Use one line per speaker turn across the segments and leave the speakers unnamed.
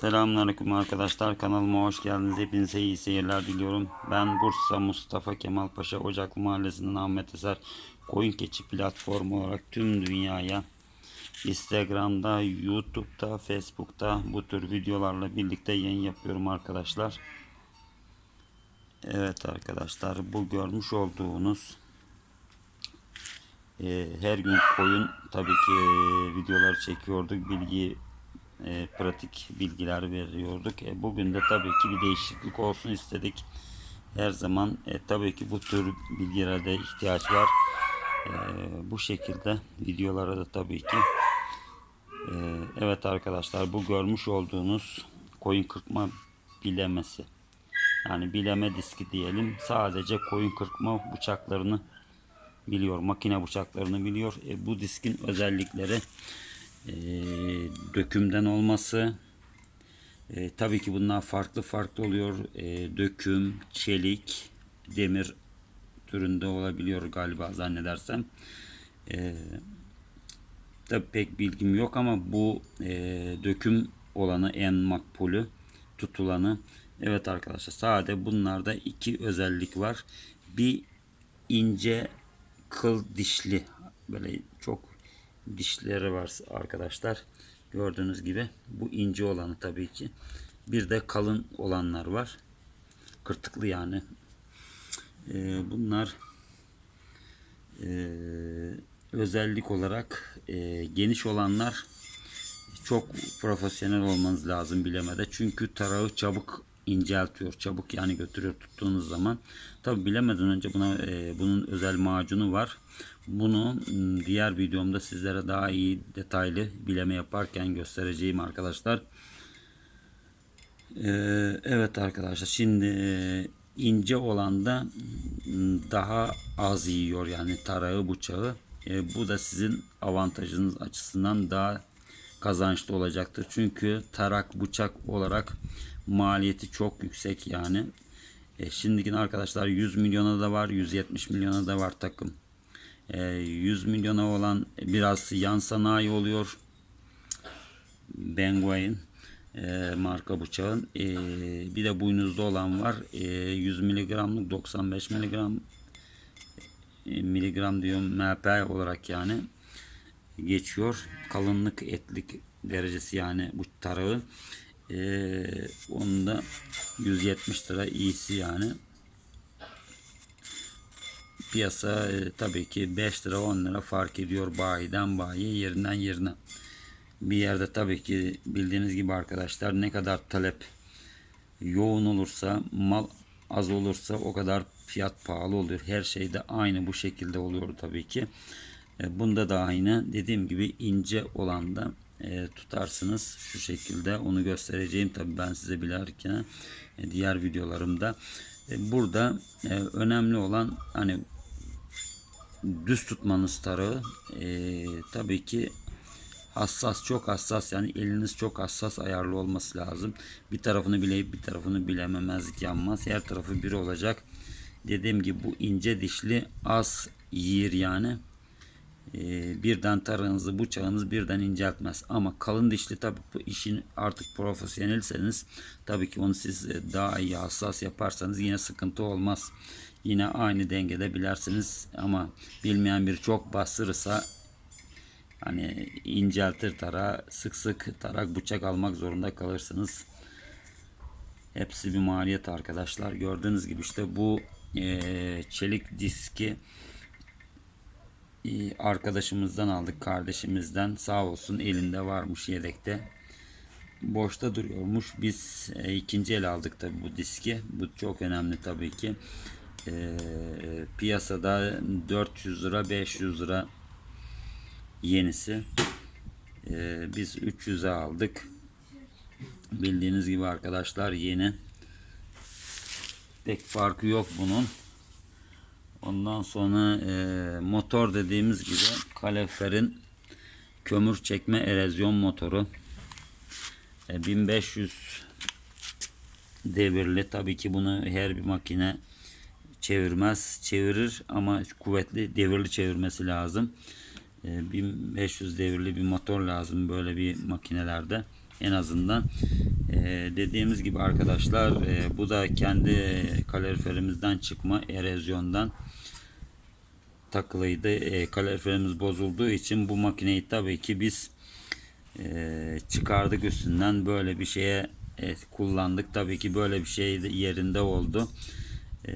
Selamünaleyküm arkadaşlar. Kanalıma hoş geldiniz. Hepinize iyi seyirler diliyorum. Ben Bursa Mustafa Kemal Paşa Ocaklı Mahallesi'nin Ahmet Eser Koyun Keçi platformu olarak tüm dünyaya Instagram'da, YouTube'da, Facebook'ta bu tür videolarla birlikte yayın yapıyorum arkadaşlar. Evet arkadaşlar bu görmüş olduğunuz e, her gün koyun tabii ki e, videolar çekiyorduk. Bilgi e, pratik bilgiler veriyorduk. E, bugün de tabii ki bir değişiklik olsun istedik. Her zaman e, tabii ki bu tür bilgilere de ihtiyaç var. E, bu şekilde videolara da tabii ki e, evet arkadaşlar bu görmüş olduğunuz koyun kırpma bilemesi. Yani bileme diski diyelim. Sadece koyun kırpma bıçaklarını biliyor. Makine bıçaklarını biliyor. E, bu diskin özellikleri e, dökümden olması. E, tabii ki bunlar farklı farklı oluyor. E, döküm, çelik, demir türünde olabiliyor galiba zannedersem. E, tabii pek bilgim yok ama bu e, döküm olanı en makbulü tutulanı. Evet arkadaşlar sade bunlarda iki özellik var. Bir ince kıl dişli böyle çok dişleri var arkadaşlar. Gördüğünüz gibi bu ince olanı tabii ki. Bir de kalın olanlar var. Kırtıklı yani. Ee, bunlar e, özellik olarak e, geniş olanlar çok profesyonel olmanız lazım bilemede. Çünkü tarağı çabuk inceltiyor. Çabuk yani götürüyor tuttuğunuz zaman. Tabi bilemeden önce buna e, bunun özel macunu var. Bunu diğer videomda sizlere daha iyi detaylı bileme yaparken göstereceğim arkadaşlar. E, evet arkadaşlar şimdi e, ince olan da daha az yiyor yani tarağı bıçağı. E, bu da sizin avantajınız açısından daha kazançlı olacaktır. Çünkü tarak bıçak olarak maliyeti çok yüksek yani. E, şimdiki arkadaşlar 100 milyona da var, 170 milyona da var takım. E, 100 milyona olan biraz yan sanayi oluyor. Bengway'in e, marka bıçağın. E, bir de boynuzlu olan var. E, 100 miligramlık 95 miligram e, miligram diyorum MP olarak yani geçiyor. Kalınlık etlik derecesi yani bu tarağı. Ee, onun da 170 lira iyisi yani. Piyasa e, tabii ki 5 lira 10 lira fark ediyor bayiden bayiye yerinden yerine. Bir yerde tabii ki bildiğiniz gibi arkadaşlar ne kadar talep yoğun olursa mal az olursa o kadar fiyat pahalı oluyor. Her şeyde aynı bu şekilde oluyor tabii ki. E, Bunda da aynı. Dediğim gibi ince olan da e, tutarsınız şu şekilde. Onu göstereceğim tabii ben size bilerken e, diğer videolarımda. E, burada e, önemli olan hani düz tutmanız tarağı. E, tabii ki hassas çok hassas yani eliniz çok hassas ayarlı olması lazım. Bir tarafını bileyip bir tarafını bilememezlik yanmaz. Her tarafı bir olacak. Dediğim gibi bu ince dişli az yiyir yani. Ee, birden tarağınızı bıçağınız birden inceltmez. Ama kalın dişli tabi bu işin artık profesyonelseniz tabii ki onu siz e, daha iyi hassas yaparsanız yine sıkıntı olmaz. Yine aynı dengede bilersiniz ama bilmeyen bir çok bastırırsa hani inceltir tarağı sık sık tarak bıçak almak zorunda kalırsınız. Hepsi bir maliyet arkadaşlar. Gördüğünüz gibi işte bu e, çelik diski arkadaşımızdan aldık kardeşimizden. Sağ olsun elinde varmış yedekte. Boşta duruyormuş. Biz e, ikinci el aldık tabi bu diski. Bu çok önemli tabii ki. E, piyasada 400 lira 500 lira yenisi. E, biz 300'e aldık. Bildiğiniz gibi arkadaşlar yeni. Pek farkı yok bunun Ondan sonra e, motor dediğimiz gibi kaleferin kömür çekme erozyon motoru. E, 1500 devirli. Tabii ki bunu her bir makine çevirmez. Çevirir ama kuvvetli devirli çevirmesi lazım. E, 1500 devirli bir motor lazım böyle bir makinelerde. En azından. Ee, dediğimiz gibi arkadaşlar e, bu da kendi kaloriferimizden çıkma erozyondan takılıydı. E, kaloriferimiz bozulduğu için bu makineyi tabii ki biz e, çıkardık üstünden böyle bir şeye e, kullandık. Tabii ki böyle bir şey de yerinde oldu. E,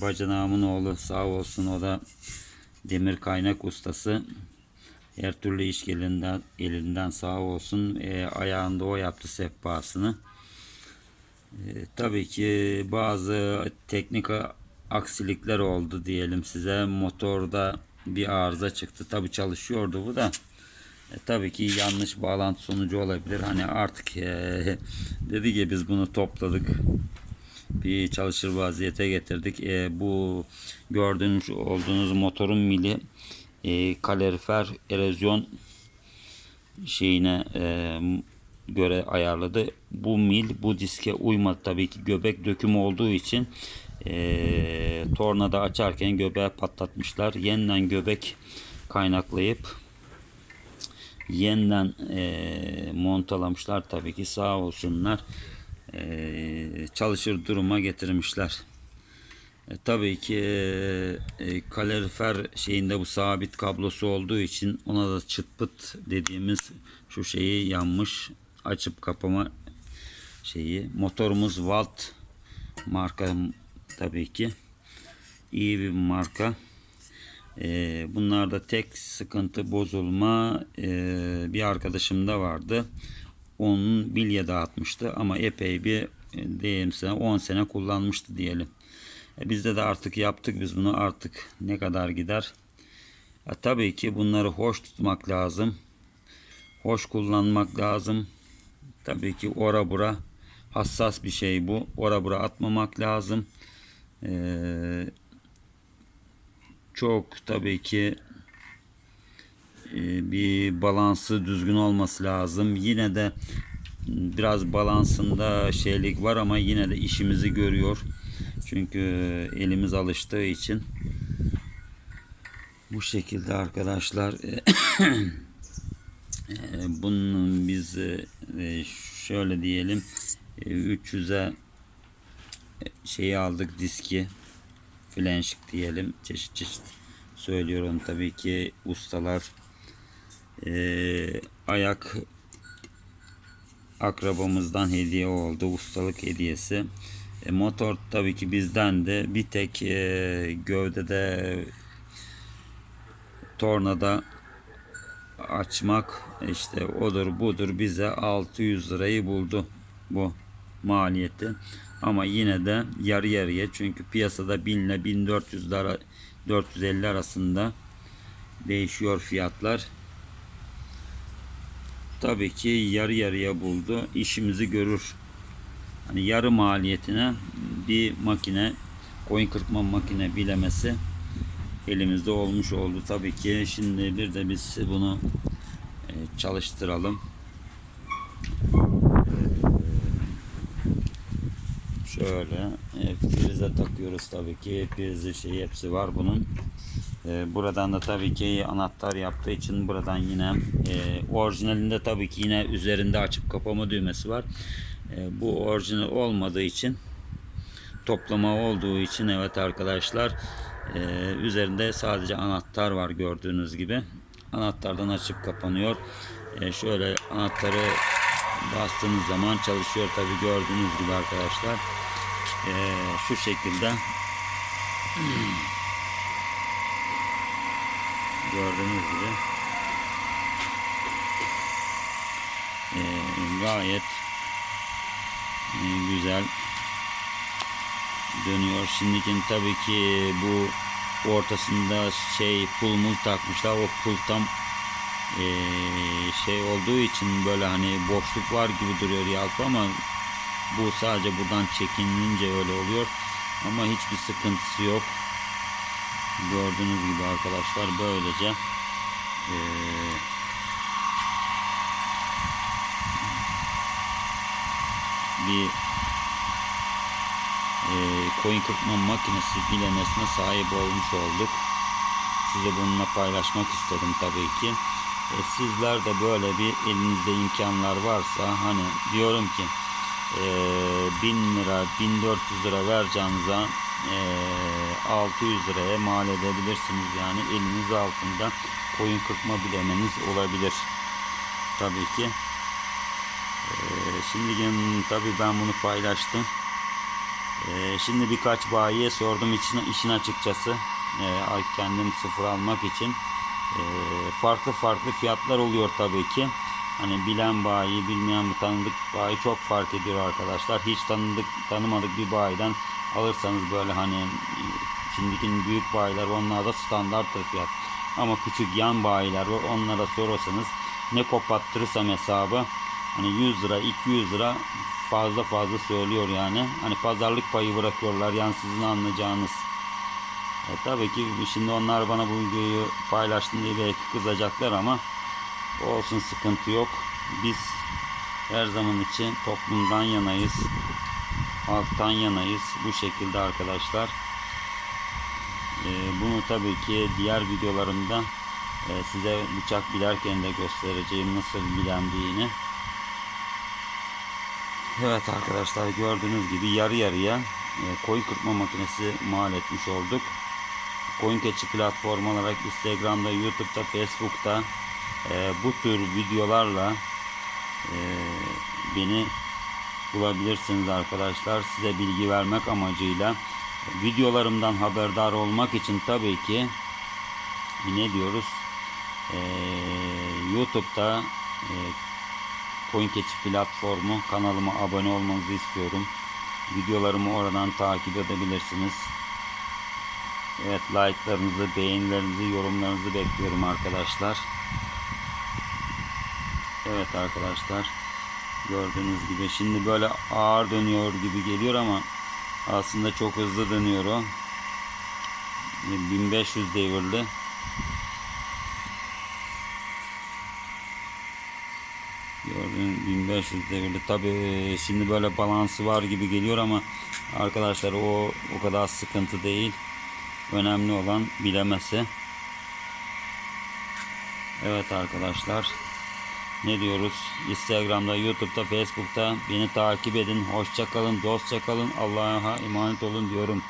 bacanağımın oğlu sağ olsun o da demir kaynak ustası. Her türlü iş elinden, elinden sağ olsun. E, ayağında o yaptı sehpasını. E, tabii ki bazı teknik aksilikler oldu diyelim size. Motorda bir arıza çıktı. Tabii çalışıyordu bu da. E, tabii ki yanlış bağlantı sonucu olabilir. Hani artık e, dedi ki biz bunu topladık. Bir çalışır vaziyete getirdik. E, bu gördüğünüz olduğunuz motorun mili e, kalorifer erozyon şeyine e, göre ayarladı. Bu mil bu diske uymadı tabii ki göbek dökümü olduğu için e, tornada açarken göbeği patlatmışlar. Yeniden göbek kaynaklayıp yeniden e, montalamışlar tabii ki sağ olsunlar e, çalışır duruma getirmişler. E, tabii ki e, e, kalorifer şeyinde bu sabit kablosu olduğu için ona da çıt pıt dediğimiz şu şeyi yanmış açıp kapama şeyi. Motorumuz Walt marka tabii ki. İyi bir marka. E, bunlarda tek sıkıntı bozulma e, bir arkadaşımda vardı. Onun bilye dağıtmıştı ama epey bir e, diyeyim sana 10 sene kullanmıştı diyelim e, bizde de artık yaptık biz bunu artık ne kadar gider e, tabii ki bunları hoş tutmak lazım hoş kullanmak lazım tabii ki ora bura hassas bir şey bu ora bura atmamak lazım ee, çok tabii ki e, bir balansı düzgün olması lazım. Yine de biraz balansında şeylik var ama yine de işimizi görüyor. Çünkü elimiz alıştığı için bu şekilde arkadaşlar e, bunun biz e, şöyle diyelim 300'e şeyi aldık diski flanşik diyelim. Çeşit çeşit söylüyorum tabii ki ustalar ee, ayak akrabamızdan hediye oldu ustalık hediyesi e, motor tabii ki bizden de bir tek e, gövdede tornada açmak işte odur budur bize 600 lirayı buldu bu maliyeti. Ama yine de yarı yarıya çünkü piyasada 1000 ile 1400 lira 450 arasında değişiyor fiyatlar. Tabii ki yarı yarıya buldu. İşimizi görür. Hani yarı maliyetine bir makine koyun kırpma makine bilemesi elimizde olmuş oldu. Tabii ki şimdi bir de biz bunu e, çalıştıralım. Şöyle e, prize takıyoruz tabii ki. Prizi şey hepsi var bunun. E, buradan da tabii ki anahtar yaptığı için buradan yine orijinalinde tabii ki yine üzerinde açıp kapama düğmesi var. E, bu orijinal olmadığı için toplama olduğu için evet arkadaşlar e, üzerinde sadece anahtar var gördüğünüz gibi. Anahtardan açıp kapanıyor. E, şöyle anahtarı bastığınız zaman çalışıyor tabii gördüğünüz gibi arkadaşlar şu şekilde gördüğünüz gibi e, gayet güzel dönüyor. Şimdikin tabii ki bu ortasında şey pul mul takmışlar. O pul tam e, şey olduğu için böyle hani boşluk var gibi duruyor yalpa ama bu sadece buradan çekilince öyle oluyor. Ama hiçbir sıkıntısı yok. Gördüğünüz gibi arkadaşlar böylece ee, bir e, koyun kırpma makinesi bilemesine sahip olmuş olduk. Size bununla paylaşmak istedim tabii ki. E, sizler de böyle bir elinizde imkanlar varsa hani diyorum ki e, 1000 lira 1400 lira vereceğinize e, 600 liraya mal edebilirsiniz yani eliniz altında koyun kırpma bilemeniz olabilir tabii ki. Şimdi tabii ben bunu paylaştım. E, şimdi birkaç bayiye sordum için, işin açıkçası e, ay- kendim sıfır almak için e, farklı farklı fiyatlar oluyor tabii ki. Hani bilen bayi, bilmeyen bir tanıdık bayi çok fark ediyor arkadaşlar. Hiç tanıdık, tanımadık bir bayiden alırsanız böyle hani e, şimdiki büyük bayiler onlarda standarttır fiyat. Ama küçük yan bayiler var onlara sorarsanız ne kopattırırsam hesabı hani 100 lira 200 lira fazla fazla söylüyor yani. Hani pazarlık payı bırakıyorlar yani sizin anlayacağınız. E, tabii ki şimdi onlar bana bu videoyu paylaştım belki kızacaklar ama olsun sıkıntı yok. Biz her zaman için toplumdan yanayız. Halktan yanayız. Bu şekilde arkadaşlar. E, bunu tabii ki diğer videolarımda e, size bıçak bilerken de göstereceğim nasıl bilendiğini. Evet arkadaşlar gördüğünüz gibi yarı yarıya e, koyun kırpma makinesi mal etmiş olduk. Koyun keçi platformu olarak Instagram'da, YouTube'da, Facebook'ta e, bu tür videolarla e, beni bulabilirsiniz arkadaşlar. Size bilgi vermek amacıyla videolarımdan haberdar olmak için tabii ki ne diyoruz? YouTube'da e, Koyun Keçi platformu kanalıma abone olmanızı istiyorum. Videolarımı oradan takip edebilirsiniz. Evet like'larınızı, beğenilerinizi, yorumlarınızı bekliyorum arkadaşlar. Evet arkadaşlar. Gördüğünüz gibi şimdi böyle ağır dönüyor gibi geliyor ama aslında çok hızlı dönüyor o. 1500 devirli. Gördüğün 1500 devirli. Tabi şimdi böyle balansı var gibi geliyor ama arkadaşlar o o kadar sıkıntı değil. Önemli olan bilemesi. Evet arkadaşlar. Ne diyoruz? Instagram'da, YouTube'da, Facebook'ta beni takip edin. Hoşça kalın, dostça kalın. Allah'a emanet olun diyorum.